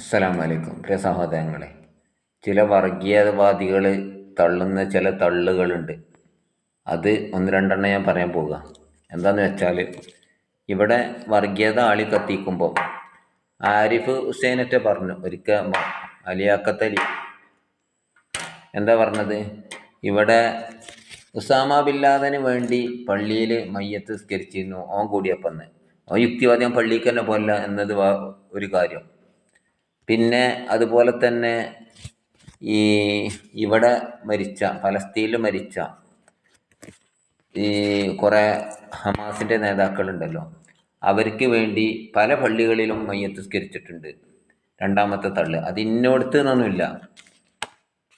അസ്സലാമലൈക്കും പ്രിയ സഹോദരങ്ങളെ ചില വർഗീയവാദികൾ തള്ളുന്ന ചില തള്ളുകളുണ്ട്. അത് ഒന്ന് രണ്ടെണ്ണം ഞാൻ പറയാൻ പോവുക. എന്താണെന്ന് വെച്ചാൽ ഇവിടെ വർഗീയത ആളി കത്തിക്കുമ്പോൾ ആരിഫ് ഹുസൈനറ്റ പറഞ്ഞു ഒരിക്കൽ അലിയാക്കത്തലി അലി. എന്താ പറഞ്ഞത്? ഇവിടെ ഉസാമ ബില്ലാദന് വേണ്ടി പള്ളിയിൽ മയ്യത്ത് സ്കരിച്ചിരുന്നു ഓൻ കൂടിയപ്പന്ന്. ഓ യുക്തിവാദം പള്ളിക്ക് തന്നെ പോലെ എന്നത് ഒരു കാര്യം. പിന്നെ അതുപോലെ തന്നെ ഈ ഇവിടെ മരിച്ച ഫലസ്തീനിൽ മരിച്ച ഈ കുറേ ഹമാസിന്റെ നേതാക്കളുണ്ടല്ലോ. അവർക്ക് വേണ്ടി പല പള്ളികളിലും മയ്യത്തുസ്കരിച്ചിട്ടുണ്ട് രണ്ടാമത്തെ തള്ള്. അത് ഇന്നോടത്ത് നിന്നൊന്നുമില്ല.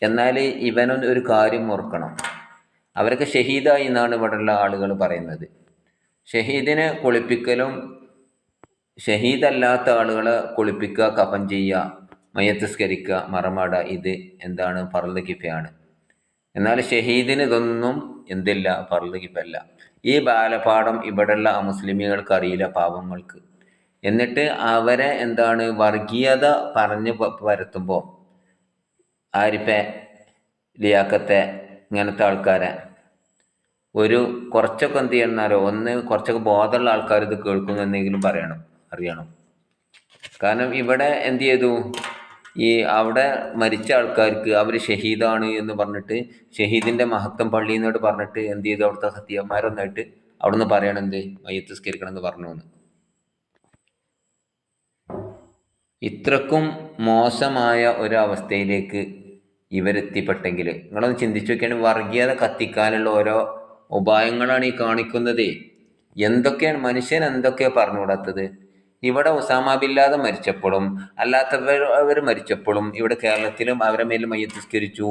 എന്നാൽ ഇവനൊന്നും ഒരു കാര്യം ഓർക്കണം. അവരൊക്കെ ഷഹീദായി എന്നാണ് ഇവിടെയുള്ള ആളുകൾ പറയുന്നത്. ഷഹീദിനെ കുളിപ്പിക്കലും ഷഹീദല്ലാത്ത ആളുകളെ കുളിപ്പിക്കുക കഫൻ ചെയ്യുക മയത്തിസ്കരിക്കുക മറമാട ഇത് എന്താണ് ഫർദ് കിഫയാണ്. എന്നാൽ ഷഹീദിന് ഇതൊന്നും എന്തില്ല ഫർദ് കിഫല്ല. ഈ ബാലപാഠം ഇവിടെയുള്ള മുസ്ലിമികൾക്ക് അറിയില്ല പാപങ്ങൾക്ക് എന്നിട്ട് അവരെ എന്താണ് വർഗീയത പറഞ്ഞു പരത്തുമ്പോൾ ആരിഫെ ലിയാക്കത്തെ ഇങ്ങനത്തെ ആൾക്കാരെ ഒരു കുറച്ചൊക്കെ എന്ത് ചെയ്യണമെന്നാലോ ഒന്ന് കുറച്ചൊക്കെ ബോധമുള്ള ആൾക്കാർ ഇത് കേൾക്കുമെന്നെങ്കിലും പറയണം. അറിയണം. കാരണം ഇവിടെ എന്ത് ചെയ്തു? ഈ അവിടെ മരിച്ച ആൾക്കാർക്ക് അവർ ഷഹീദാണ് എന്ന് പറഞ്ഞിട്ട് ഷഹീദിന്റെ മഹത്വം പള്ളി എന്നോട് പറഞ്ഞിട്ട് എന്ത് ചെയ്തു? അവിടുത്തെ സത്യന്മാരൊന്നായിട്ട് അവിടെ നിന്ന് പറയണം എന്ത്? എന്ന് പറഞ്ഞു എന്ന്. ഇത്രക്കും മോശമായ ഒരവസ്ഥയിലേക്ക് ഇവരെത്തിപ്പെട്ടെങ്കിൽ നിങ്ങളൊന്ന് ചിന്തിച്ചു നോക്കിയാണെങ്കിൽ വർഗീയത കത്തിക്കാനുള്ള ഓരോ ഉപായങ്ങളാണ് ഈ കാണിക്കുന്നത്. എന്തൊക്കെയാണ് മനുഷ്യൻ എന്തൊക്കെയാണ് പറഞ്ഞുകൂടാത്തത്? ഇവിടെ ഉസാമ ബില്ലാതെ മരിച്ചപ്പോഴും അല്ലാത്തവർ അവർ മരിച്ചപ്പോഴും ഇവിടെ കേരളത്തിലും അവരെ മേൽ മയ്യത്തിസ്കരിച്ചു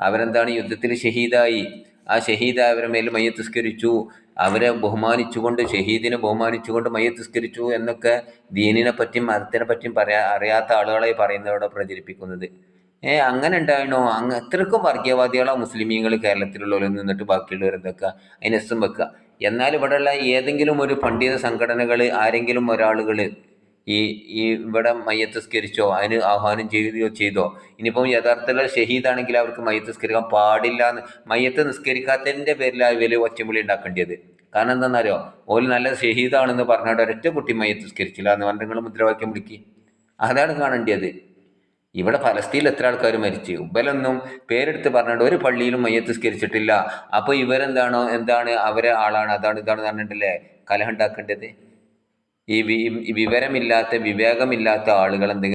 അവരെന്താണ് യുദ്ധത്തിൽ ഷഹീദായി? ആ ഷഹീദ് അവരെ മേൽ മയ്യത്തിസ്കരിച്ചു അവരെ ബഹുമാനിച്ചുകൊണ്ട് ഷഹീദിനെ ബഹുമാനിച്ചുകൊണ്ട് മയ്യത്തിസ്കരിച്ചു എന്നൊക്കെ ദീനിനെ പറ്റിയും മതത്തിനെ പറ്റിയും പറയാ അറിയാത്ത ആളുകളെ പറയുന്നവരോട് പ്രചരിപ്പിക്കുന്നത്. ഏ അങ്ങനെ ഉണ്ടായിണോ അങ്ങ് എത്രക്കും വർഗീയവാദികളോ മുസ്ലിമീങ്ങൾ കേരളത്തിലുള്ളവരിൽ നിന്നിട്ട് ബാക്കിയുള്ളവരെന്തൊക്കെ? അതിനെസും വെക്കുക. എന്നാൽ ഇവിടെയുള്ള ഏതെങ്കിലും ഒരു പണ്ഡിത സംഘടനകൾ ആരെങ്കിലും ഒരാളുകൾ ഈ ഈ ഇവിടെ മയത്തസ്കരിച്ചോ അതിന് ആഹ്വാനം ചെയ്യുകയോ ചെയ്തോ ഇനിയിപ്പം യഥാർത്ഥത്തിലുള്ള ഷഹീദാണെങ്കിൽ അവർക്ക് മയ്യത്ത് സ്കരിക്കാൻ പാടില്ല എന്ന് മയ്യത്ത് നിസ്കരിക്കാത്തതിന്റെ പേരിലാണ് ഇവർ ഒറ്റമുളി ഉണ്ടാക്കേണ്ടത് കാരണം എന്താണെന്നറിയോ? ഓൽ നല്ല ഷഹീദാണെന്ന് പറഞ്ഞാൽ ഒരൊറ്റ കുട്ടി മയ്യത്ത് സ്കരിച്ചില്ല എന്ന് പറഞ്ഞിട്ട് നിങ്ങൾ മുദ്രാവാക്യം വിളിക്കി. അതാണ് കാണേണ്ടത് ഇവിടെ ഫലസ്തീനിൽ എത്ര ആൾക്കാർ മരിച്ചു? ഉബലൊന്നും പേരെടുത്ത് പറഞ്ഞിട്ട് ഒരു പള്ളിയിലും മയ്യത്ത് സ്കരിച്ചിട്ടില്ല അപ്പോൾ ഇവരെന്താണോ? എന്താണ് അവരെ ആളാണ്? അതാണ് ഇതാണ് പറഞ്ഞിട്ടില്ലേ? കലഹ ഉണ്ടാക്കേണ്ടത്. ഈ വിവരമില്ലാത്ത വിവേകമില്ലാത്ത ആളുകൾ എന്തെങ്കിലും